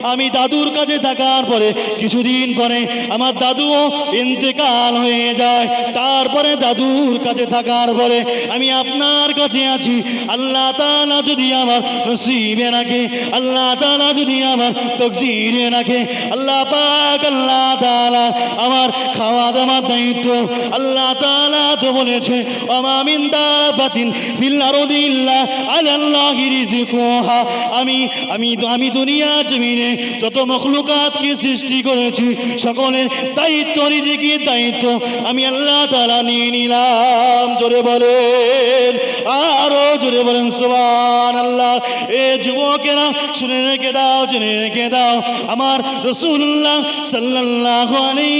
আমি দাদুর কাছে থাকার পরে কিছুদিন পরে আমার দাদুও ইন্তেকাল হয়ে যায়। তারপরে দাদুর কাছে থাকার পরে আমি আপনার কাছে আছি। আল্লাহ তালা যদি আমার নসিবে রাখে, আল্লাহ তাআলা যদি আমার তকদিরে রাখে, আল্লাহ পাক, আল্লাহ তালা আমার খাওয়া দাওয়ার দায়িত্ব, আল্লাহ তাআলা তো বলেছে অমামিন দাবাতিন ফিল আরদি ইল্লা আলাল্লাহি রিজকুহা আমি আমি আমি দুনিয়া জমিনে যত মখলুকাতকে সৃষ্টি করেছি, সকলের দায়িত্ব রিজিকের দায়িত্ব আমি আল্লাহ তাআলা নিয়ে নিলাম। জোরে বলেন, আরও জোরে বলেন, সুবহানাল্লাহ। এ যুবকেরা, শুনে রেখে দাও, জেনে রেখে দাও, আমার রসুল্লাহ সাল্লাল্লাহু আলাইহি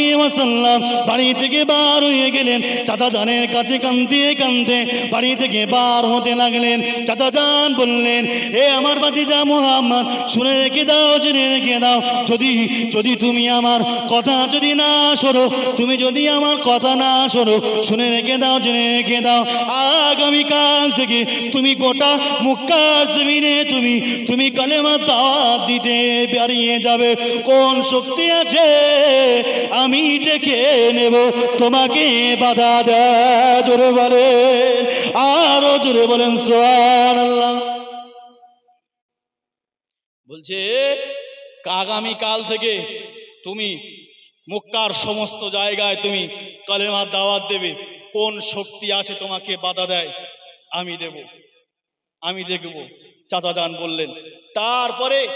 বাড়ি থেকে বার হয়ে গেলেন। চাচা জানের কাছে কান্দতে কান্দতে বাড়ি থেকে বার হতে লাগলেন। চাচা জান বললেন, এ আমার ভাতিজা মোহাম্মদ, শুনে রেখে দাও, জেনে রেখে দাও। যদি যদি তুমি আমার কথা যদি না শোনো, তুমি যদি আমার কথা না শোনো, শুনে রেখে দাও, জেনে রেখে দাও। আগামীকাল থেকে তুমি গোটা মুক্কা জমিনে তুমি তুমি কালেমা দাওয়াত দিতে বেরিয়ে যাবে। কোন শক্তি আছে? আমি দেখে নেব, তোমাকে বাধা দেয়। জোরে বলেন, আরও জোরে বলেন সোয়ান বলছে আগামীকাল থেকে তুমি মক্কার সমস্ত জায়গায় তুমি কালেমার দাওয়াত দেবে। কোন শক্তি আছে তোমাকে বাধা দেয়, আমি দেব। আমি দেখব চাচা যান বললেন। তারপরে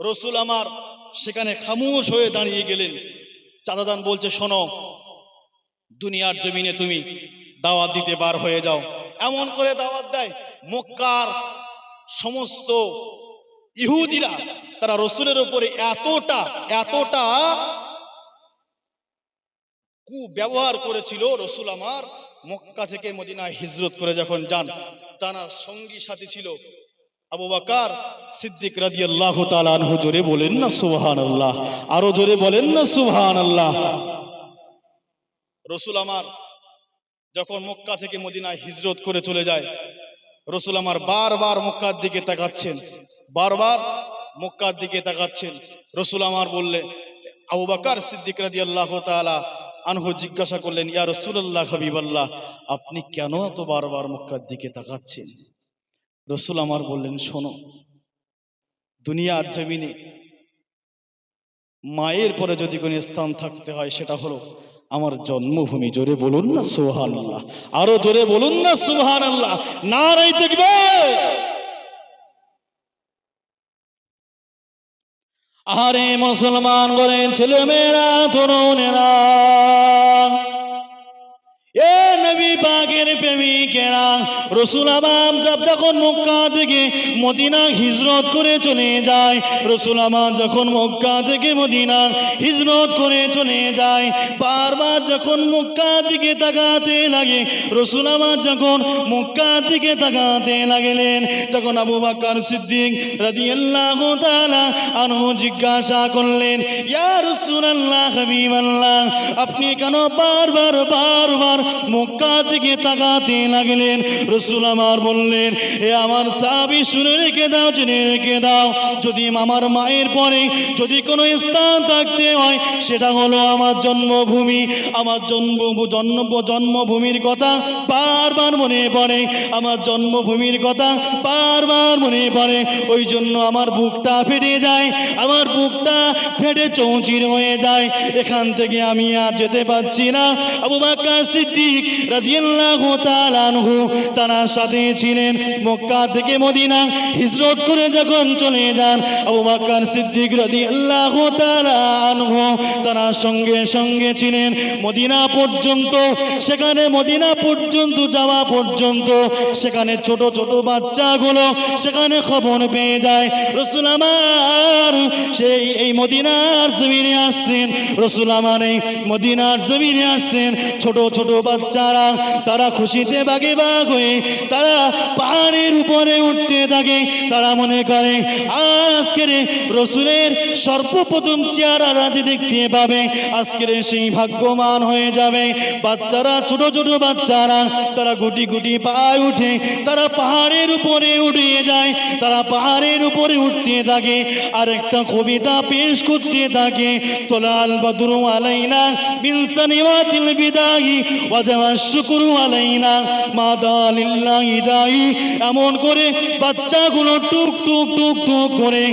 রসুল আমার সেখানে খামোশ হয়ে দাঁড়িয়ে গেলেন। চাচা যান বলছে, শোনো, দুনিয়ার জমিনে তুমি দাওয়াত দিতে বার হয়ে যাও। এমন করে দাওয়াত দেয় মক্কার সমস্ত ইহুদিরা। তারা রসুলের উপরে এতটা এতটা কু ব্যবহার করেছিল রসুল আমার মক্কা থেকে মদিনায় হিজরত করে যখন যান, তার সঙ্গী সাথী ছিল আবু বাকার সিদ্দিক রাজি আল্লাহ তালু জোরে বলেন না সুবহান আল্লাহ আরও জোরে বলেন না সুবহান আল্লাহ রসুল আমার যখন মক্কা থেকে মদিনায় হিজরত করে চলে যায়, রসুল আমার বারবার মক্কার দিকে তাকাচ্ছেন, বারবার মক্কার দিকে তাকাচ্ছেন। রসুল আমার বললে আবু বাকার সিদ্দিক রাজি আল্লাহ তালা আনহু জিজ্ঞাসা করলেন, ইয়া রসুল্লাহ হাবিবাল্লাহ, আপনি কেন এত বারবার মক্কার দিকে তাকাচ্ছেন? রসুল আমার বললেন, শোনো, দুনিয়ার জমিনে মায়ের পরে যদি কোনো স্থান থাকতে হয়, সেটা হলো আমার জন্মভূমি। জোরে বলুন না সোহান আল্লাহ আরও জোরে বলুন না সুহান আল্লাহ নারাই দেখবে আরে মুসলমান বলেন ছেলেমেয়েরা তরুণেরা। এ নবী পাকের রসুল আমাম যখন মক্কা থেকে মদিনা হিজরত করে চলে যায়, রসুল আমাম যখন মক্কা থেকে মদিনা হিজরত করে চলে যায়, বারবার যখন মক্কা দিকে তাকাতে লাগে, রসুল আমার যখন মক্কা দিকে তাকাতে লাগলেন, তখন আবু বাক্কার সিদ্দিক রাদিয়াল্লাহু তাআলা আনহু জিজ্ঞাসা করলেন, ইয়া রাসূলুল্লাহ হাবিবাল্লাহ, আপনি কেন বারবার বারবার মক্কা থেকে তাকাতে লাগলেন। রসুল আমার বললেন, এ আমার সাবি শুনে রেখে দাও, জেনে রেখে দাও। যদি আমার মায়ের পরে যদি কোনো স্থান থাকতে হয়, সেটা হলো আমার জন্মভূমি। আমার জন্ম জন্ম, জন্মভূমির কথা বারবার মনে পড়ে। আমার জন্মভূমির কথা বারবার মনে পড়ে। ওই জন্য আমার বুকটা ফেটে যায়। আমার বুকটা ফেটে চৌচির হয়ে যায়। এখান থেকে আমি আর যেতে পারছি না। আবু বাক্কা সিদ্দিক রাদিয়াল্লাহু তাআলা আনহু তারা সাথে ছিলেন মক্কা থেকে মদিনা, হিজরত করে যখন চলে যান, আবু বাক্কার সিদ্দিক রাদিয়াল্লাহু তাআলা আনহু তারা সঙ্গে সঙ্গে ছিলেন। মদিনা পর্যন্ত, সেখানে মদিনা পর্যন্ত যাওয়া পর্যন্ত, সেখানে ছোট ছোট বাচ্চাগুলো সেখানে খবর পেয়ে যায়। রসুল আমার সেই, এই মদিনার জমিনে আসছেন। রসুল আমার এই মদিনার জমিনে আসছেন। ছোট ছোট বাচ্চারা তারা তারা খুশিতে বাগে বাগ হয়ে, তারা পাহাড়ের উপরে উঠতে থাকে। তারা মনে করে, আজকের রসুলের সর্বপ্রথম চেহারা রাজি দেখতে পাবে। আজকের সেই ভাগ্যবান হয়ে যাবে। বাচ্চারা, ছোট ছোট বাচ্চারা, তারা গুটি গুটি পায়ে উঠে, তারা পাহাড়ের উপরে উঠিয়ে যায়। তারা পাহাড়ের উপরে উঠতে থাকে। আর একটা কবিতা পেশ করতে থাকে। তোলাল বদরু আলাইনা বিনসানিওয়াতিল বিদায়ী ওয়াজামা শুকরু আলাইনা, মাদা লিল্লাহি দায়ী। এমন করে বাচ্চাগুলো টুক টুক টুক টুক করে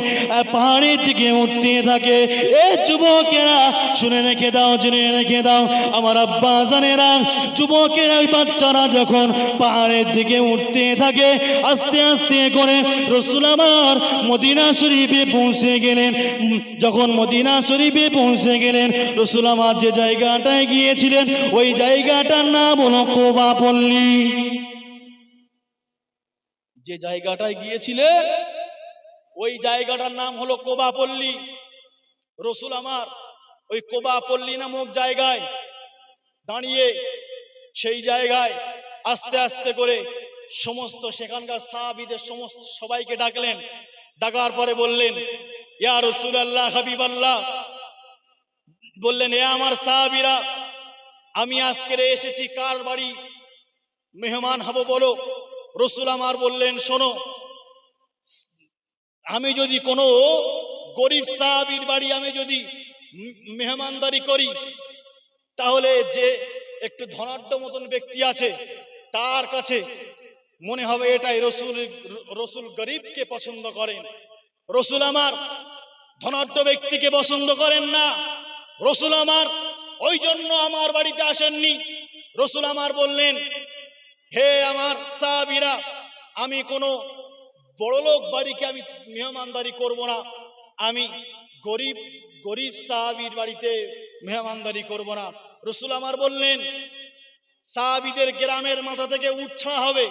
পাহাড়ের দিকে উঠতে থাকে। এ যুবকেরা, শুনে রেখে দাও, জেনে রেখে দাও, আমার আব্বা জানেরা, যুবকেরা, ওই বাচ্চারা যখন পাহাড়ের দিকে উঠতে থাকে, আস্তে আস্তে করে রসুল আমার মদিনা শরীফে পৌঁছে গেলেন। যখন মদিনা শরীফে পৌঁছে গেলেন, রসুল আমার যে জায়গাটায় গিয়েছিলেন, ওই জায়গাটার নাম হলো কোবা পল্লী। যে জায়গাটায় গিয়েছিলেন ওই জায়গাটার নাম হলো কোবা কোবাপল্লী রসুল আমার ওই কোবা কোবাপল্লী নামক জায়গায় দাঁড়িয়ে সেই জায়গায় আস্তে আস্তে করে সমস্ত সেখানকার সাহাবিদের সমস্ত সবাইকে ডাকলেন। ডাকার পরে বললেন, ইয়া রসুল আল্লাহ হাবিব আল্লাহ বললেন, এ আমার সাহাবিরা আমি আজকে এসেছি কার বাড়ি? মেহমান হব বলো। রসুল আমার বললেন, শোনো, আমি যদি কোনো গরিব সাহাবির বাড়ি আমি যদি মেহমানদারি করি, তাহলে যে একটু ধনাঢ্য মতন ব্যক্তি আছে, তার কাছে মনে হবে এটাই রসুল রসুল গরিবকে পছন্দ করেন। রসুল আমার ধনাঢ্য ব্যক্তিকে পছন্দ করেন না। রসুল আমার ওই জন্য আমার বাড়িতে আসেননি। রসুল আমার বললেন, হে আমার সাহাবিরা, আমি কোনো বড়লোক বাড়িকে আমি মেহমানদারি করব না। আমি গরিব গরিব সাহাবির বাড়িতে মেহমানদারি করব না। রসুল আমার বললেন, সাহাবিদের গ্রামের মাথা থেকে উঠ হবে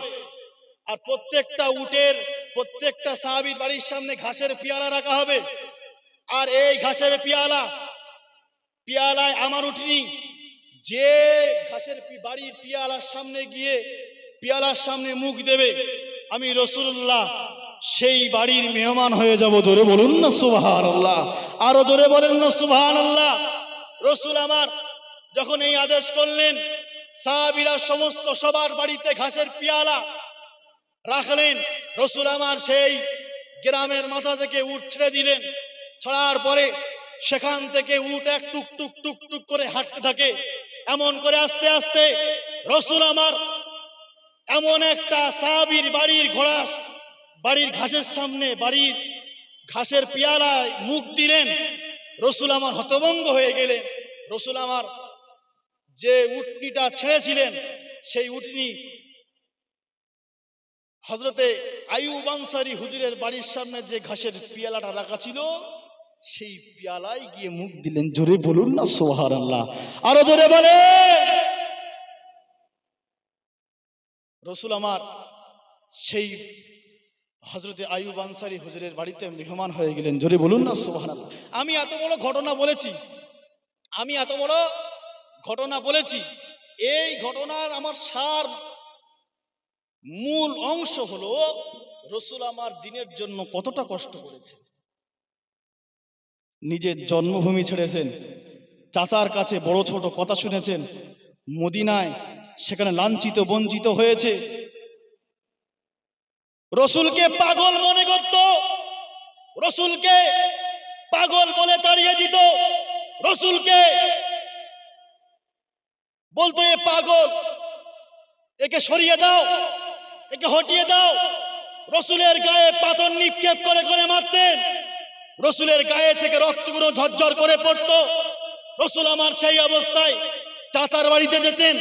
আর প্রত্যেকটা উটের, প্রত্যেকটা সাহাবির বাড়ির সামনে ঘাসের পিয়ালা রাখা হবে। আর এই ঘাসের পিয়ালা পিয়ালায় আমার উঠিনি। যে ঘাসের বাড়ির পিয়ালার সামনে গিয়ে পিয়ালার সামনে মুখ দেবে, আমি রসুল্লাহ, সেই বাড়ির মেহমান হয়ে যাব। জোরে বলুন না সুবাহান আল্লাহ আরও জোরে বলেন না সুবাহান আল্লাহ রসুল আমার যখন এই আদেশ করলেন, সাহাবিরা সমস্ত সবার বাড়িতে ঘাসের পিয়ালা রাখলেন। রসুল আমার সেই গ্রামের মাথা থেকে উঠ ছেড়ে দিলেন। ছড়ার পরে সেখান থেকে উট এক টুক টুক টুক টুক করে হাঁটতে থাকে। এমন করে আস্তে আস্তে রসুল আমার এমন একটা সাহাবির বাড়ির ঘোড়া, বাড়ির ঘাসের সামনে বাড়ির ঘাসের পিয়ালায় মুখ দিলেন। রসুল আমার হতভঙ্গ হয়ে গেলেন। রসুল আমার যে উটনিটা ছেড়েছিলেন, সেই উটনি হজরতে আয়ুব আনসারি হুজুরের বাড়ির সামনে যে ঘাসের পিয়ালাটা রাখা ছিল সেই পিয়ালায় গিয়ে মুখ দিলেন, জোরে বলুন না সোহার আল্লাহ আরও জোরে বলে রসুল আমার, সেই হজরতে আয়ুব আনসারি হুজুরের বাড়িতে মেহমান হয়ে গেলেন, জোরে বলুন না আল্লাহ আমি এত বড় ঘটনা বলেছি, আমি এত বড় ঘটনা বলেছি, এই ঘটনার আমার সার মূল অংশ হলো রসুল আমার দিনের জন্য কতটা কষ্ট করেছে নিজের জন্মভূমি ছেড়েছেন। চাচার কাছে বড় ছোট কথা শুনেছেন। মদিনায় সেখানে লাঞ্ছিত, বঞ্চিত হয়েছে। রসুলকে পাগল মনে করত। রসুলকে পাগল বলে তাড়িয়ে দিত। রসুলকে বলতো, এ পাগল, একে সরিয়ে দাও, একে হটিয়ে দাও। রসুলের গায়ে পাথর নিক্ষেপ করে করে মারতেন। রসুলের গায়ে থেকে রক্তগুলো ঝরঝর করে পড়তো। রসুল আমার সেই অবস্থায় চাচার বাড়িতে যেতেন।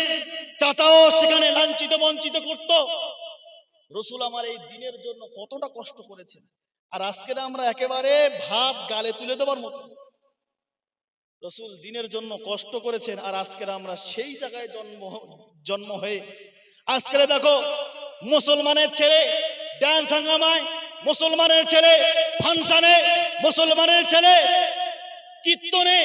চাচাও সেখানে লাঞ্ছিত বঞ্চিত করত। রসুল আমার এই দিনের জন্য কতটা কষ্ট করেছেন। আর আজকে আমরা একেবারে ভাত গালে তুলে দেবার মতো। রসুল দিনের জন্য কষ্ট করেছেন আর আজকের আমরা সেই জায়গায় জন্ম জন্ম হয়ে আজকের দেখো, মুসলমানের ছেলে ড্যান্স হাঙ্গামায় মুসলমানের ছেলে ফাংশনে মুসলমানের ছেলে কীর্তনে